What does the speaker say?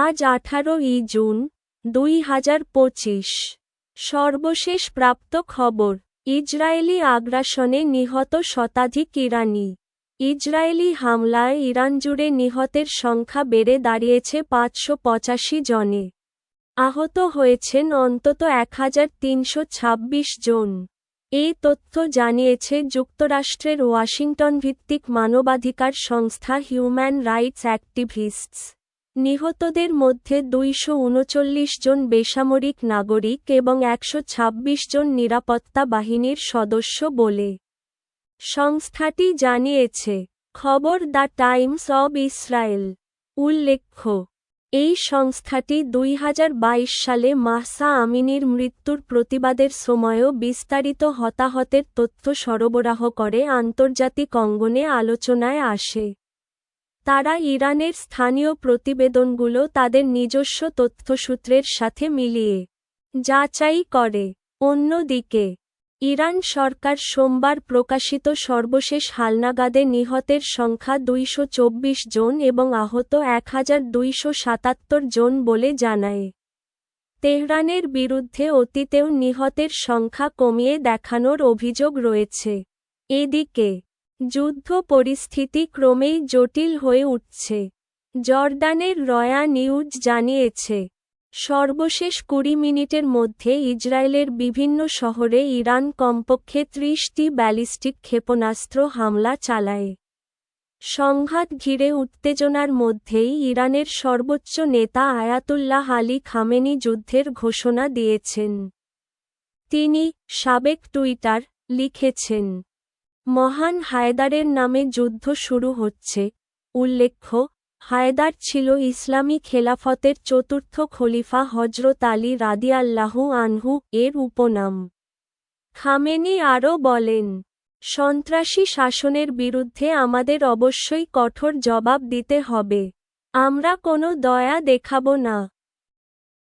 আজ আঠারো ই জুন, দুই হাজার পঁচিশ। সর্বশেষ প্রাপ্ত খবর, ইসরায়েলি আগ্রাসনে নিহত শতাধিক ইরানি। ইসরায়েলি হামলায় ইরান জুড়ে নিহতের সংখ্যা বেড়ে দাঁড়িয়েছে পাঁচশো পঁচাশি জনে। আহত হয়েছেন অন্তত এক হাজার তিনশো ছাব্বিশ জন। এই তথ্য জানিয়েছে যুক্তরাষ্ট্রের ওয়াশিংটন ভিত্তিক মানবাধিকার সংস্থা হিউম্যান রাইটস অ্যাক্টিভিস্টস। নিহতদের মধ্যে দুইশো উনচল্লিশ জন বেসামরিক নাগরিক এবং একশো ছাব্বিশ জন নিরাপত্তা বাহিনীর সদস্য বলে। সংস্থাটি জানিয়েছে, খবর দ্য টাইমস অব ইসরায়েল, উল্লেখ্য, এই সংস্থাটি দুই হাজার বাইশ সালে মাহসা আমিনীর মৃত্যুর প্রতিবাদের সময়ও বিস্তারিত হতাহতের তথ্য সরবরাহ করে আন্তর্জাতিক অঙ্গনে আলোচনায় আসে। তারা ইরানের স্থানীয় প্রতিবেদনগুলো তাদের নিজস্ব তথ্যসূত্রের সাথে মিলিয়ে যাচাই করে। অন্যদিকে, ইরান সরকার সোমবার প্রকাশিত সর্বশেষ হালনাগাদে নিহতের সংখ্যা দুইশো চব্বিশ জন এবং আহত এক হাজার দুইশ সাতাত্তর জন বলে জানায়। তেহরানের বিরুদ্ধে অতীতেও নিহতের সংখ্যা কমিয়ে দেখানোর অভিযোগ রয়েছে। এদিকে যুদ্ধ পরিস্থিতি ক্রমেই জটিল হয়ে উঠছে। জর্দানের রয়া নিউজ জানিয়েছে, সর্বশেষ কুড়ি মিনিটের মধ্যে ইসরায়েলের বিভিন্ন শহরে ইরান কমপক্ষে ত্রিশটি ব্যালিস্টিক ক্ষেপণাস্ত্র হামলা চালায়। সংঘাত ঘিরে উত্তেজনার মধ্যেই ইরানের সর্বোচ্চ নেতা আয়াতুল্লাহ আলী খামেনি যুদ্ধের ঘোষণা দিয়েছেন। তিনি সাবেক টুইটার লিখেছেন মহান হায়দারের নামে যুদ্ধ শুরু হচ্ছে। উল্লেখ্য, হায়দার ছিল ইসলামী খেলাফতের চতুর্থ খলিফা হজরত আলী রাদিয়াল্লাহু আনহু এর উপনাম। খামেনি আরও বলেন, সন্ত্রাসী শাসনের বিরুদ্ধে আমাদের অবশ্যই কঠোর জবাব দিতে হবে। আমরা কোনো দয়া দেখাব না।